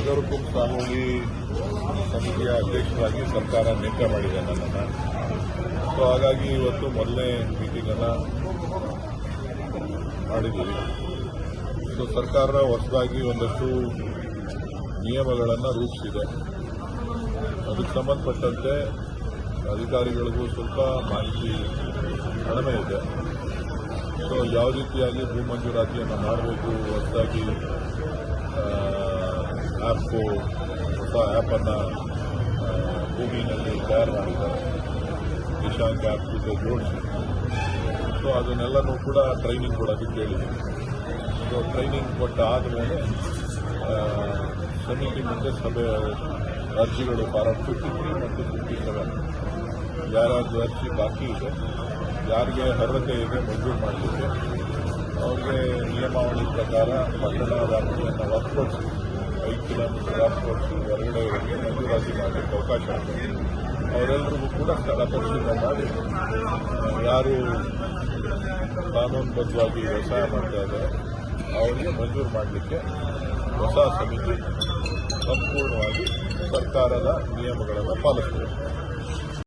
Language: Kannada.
ನಗರಕುಂ ಸಾಮೂಹಿ ಸಮಿತಿಯ ಅಧ್ಯಕ್ಷರಾಗಿ ಸರ್ಕಾರ ನೇಮಕ ಮಾಡಿದೆ ನನ್ನನ್ನು. ಸೊ ಹಾಗಾಗಿ ಇವತ್ತು ಮೊದಲನೇ ಮೀಟಿಂಗನ್ನು ಮಾಡಿದ್ದೀವಿ. ಸೊ ಸರ್ಕಾರ ಹೊಸದಾಗಿ ಒಂದಷ್ಟು ನಿಯಮಗಳನ್ನು ರೂಪಿಸಿದೆ. ಅದಕ್ಕೆ ಸಂಬಂಧಪಟ್ಟಂತೆ ಅಧಿಕಾರಿಗಳಿಗೂ ಸ್ವಲ್ಪ ಮಾಹಿತಿ ಕಡಿಮೆ ಇದೆ. ಸೊ ಯಾವ ರೀತಿಯಾಗಿ ಭೂ ಮಂಜೂರಾತಿಯನ್ನು ಮಾಡಬೇಕು, ಹೊಸದಾಗಿ ಆ್ಯಪು ಹೊಸ ಆ್ಯಪನ್ನು ಭೂಮಿನಲ್ಲಿ ತಯಾರು ಮಾಡಿದ್ದಾರೆ ನಿಶಾಂಕ್ ಆ್ಯಪ್ ಜೊತೆ ಜೋಡಿಸಿ ಸೊ ಅದನ್ನೆಲ್ಲನೂ ಕೂಡ ಟ್ರೈನಿಂಗ್ ಕೊಡೋದಕ್ಕೆ ಹೇಳಿದ್ದೀವಿ ಸೊ ಟ್ರೈನಿಂಗ್ ಕೊಟ್ಟ ಆದಮೇಲೆ ಸಮಿತಿ ಮುಂದೆ ಸಭೆ, ಅರ್ಜಿಗಳು ಫಾರಂ ಮತ್ತು ಫಿಫ್ಟಿ ಸೆವೆನ್ ಯಾರ್ಯಾರ್ದು ಅರ್ಜಿ ಬಾಕಿ ಇದೆ, ಯಾರಿಗೆ ಅರ್ಹತೆ ಇದೆ ಮಂಜೂರು ಮಾಡಲಿಕ್ಕೆ, ಅವರಿಗೆ ನಿಯಮಾವಳಿ ಪ್ರಕಾರ ಪಟ್ಟಣ ವ್ಯಾಪ್ತಿಯನ್ನು ಹೊರತುಪಡಿಸಿ ಐದು ಕಿಲೋಮೀಟರ್ ವ್ಯಾಪ್ತಿಪಡಿಸಿ ಹೊರಗಡೆ ಇರೋರಿಗೆ ಮಂಜೂರಾತಿ ಮಾಡಲಿಕ್ಕೆ ಅವಕಾಶ ಇದೆ ಅವರೆಲ್ಲರಿಗೂ ಕೂಡ ಸ್ಥಳ ಪರಿಶೀಲನೆ ಮಾಡಿ ಯಾರು ಕಾನೂನುಬದ್ಧವಾಗಿ ವ್ಯವಸಾಯ ಮಾಡ್ತಾ ಇದ್ದಾರೆ ಅವರಿಗೆ ಮಂಜೂರು ಮಾಡಲಿಕ್ಕೆ ಹೊಸ ಸಮಿತಿ ಸಂಪೂರ್ಣವಾಗಿ ಸರ್ಕಾರದ ನಿಯಮಗಳನ್ನು ಪಾಲಿಸಬೇಕು